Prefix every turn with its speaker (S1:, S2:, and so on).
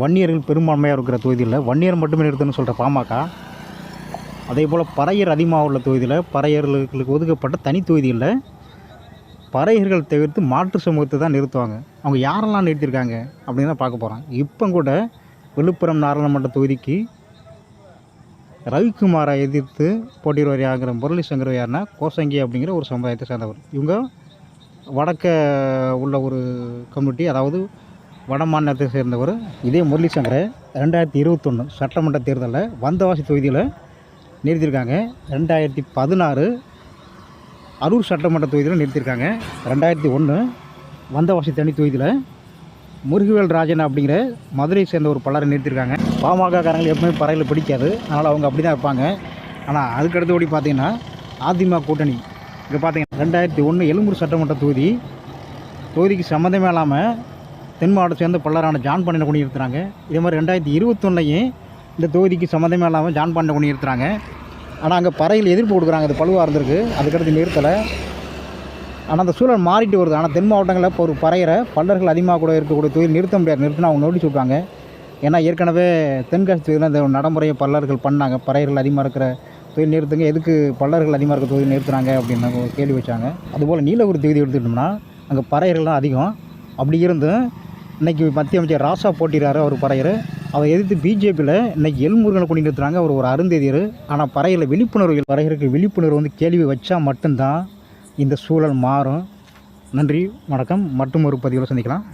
S1: வன்னியர்கள் பெரும்பான்மையாக இருக்கிற தொகுதியில் வன்னியர் மட்டுமே நிறுத்தணும்னு சொல்கிற பாமக அதே போல் பறையர் அதிகமாக உள்ள தொகுதியில் பறையர்களுக்கு ஒதுக்கப்பட்ட தனி தொகுதியில் பறையர்கள் தவிர்த்து மாற்று சமூகத்தை தான் நிறுத்துவாங்க. அவங்க யாரெல்லாம் நிறுத்தியிருக்காங்க அப்படின்னு தான் பார்க்க போகிறாங்க இப்போ கூட விழுப்புரம் நாடாளுமன்ற தொகுதிக்கு ரவிக்குமாரை எதிர்த்து போட்டியிடுவார் யாருங்கிற முரளி சங்கர் யாருன்னா கோசங்கி அப்படிங்கிற ஒரு சமுதாயத்தை சேர்ந்தவர். இவங்க வடக்க உள்ள ஒரு கம்யூனிட்டி அதாவது வட மாநிலத்தை சேர்ந்தவர் இதே முரளிசங்கரை ரெண்டாயிரத்தி இருபத்தொன்று சட்டமன்ற தேர்தலில் வந்தவாசி தொகுதியில் நிறுத்தியிருக்காங்க ரெண்டாயிரத்தி பதினாறு அரூர் சட்டமன்ற தொகுதியில் நிறுத்தியிருக்காங்க ரெண்டாயிரத்தி ஒன்று வந்தவாசி தனி தொகுதியில் முருகவேல் ராஜன் அப்படிங்கிற மதுரையை சேர்ந்த ஒரு பலரை நிறுத்தியிருக்காங்க பாமக காரங்களுக்கு எப்பவுமே பறையில் பிடிக்காது. அதனால் அவங்க அப்படி தான் இருப்பாங்க. ஆனால் அதுக்கு அடுத்தபடி பார்த்தீங்கன்னா அதிமுக கூட்டணி. இங்கே பார்த்தீங்கன்னா ரெண்டாயிரத்தி ஒன்று எழும்பூர் சட்டமன்ற தொகுதி தொகுதிக்கு சம்மந்தமே இல்லாமல் தென் மாவட்டம் சேர்ந்த பல்லரான ஜான் பண்ணின கொண்டு இருக்கிறாங்க இதே மாதிரி ரெண்டாயிரத்தி இருபத்தொன்னையும் இந்த தொகுதிக்கு சம்மந்தமே இல்லாமல் ஜான் பண்ண கொண்டு இருக்கிறாங்க ஆனால் அங்கே பறையில் எதிர்ப்பு கொடுக்குறாங்க. அது பழுவாக இருந்திருக்கு. அதுக்கடுத்து நிறுத்தலை. ஆனால் அந்த சூழல் மாறிட்டு வருது. ஆனால் தென் மாவட்டங்களில் இப்போ ஒரு பறையரை பல்லர்கள் அதிகமாக கூட இருக்கக்கூடிய தொழில் நிறுத்த முடியாது. நிறுத்தினா அவங்க நோட்டீஸ் விட்றாங்க ஏன்னா ஏற்கனவே தென்காசி தொகுதியில் இந்த நடைமுறையை பல்லர்கள் பண்ணாங்க. பறையர்கள் அதிகமாக இருக்கிற தொழில் நிறுத்துங்க. எதுக்கு பல்லர்கள் அதிகமாக இருக்கிற தொழில் நிறுத்துறாங்க அப்படின்னு கேள்வி வச்சாங்க. அதுபோல் நீலகிரி தொகுதி எடுத்துக்கிட்டோம்னா அங்கே பறையர்கள் தான் அதிகம். அப்படி இருந்தும் இன்றைக்கி மத்திய அமைச்சர் ராசா போட்டிடுறாரு அவர் பறையர். அவர் எதிர்த்து பிஜேபியில் இன்றைக்கி எல்முருகனை கொண்டு நிறுத்துறாங்க அவர் ஒரு அருந்ததியர். ஆனால் பறையில் விழிப்புணர்வு பறையருக்கு விழிப்புணர்வு வந்து கேள்வி வச்சால் மட்டும்தான் இந்த சூழல் மாறும். நன்றி வணக்கம். மற்றும் ஒரு பதிவில் சந்திக்கலாம்.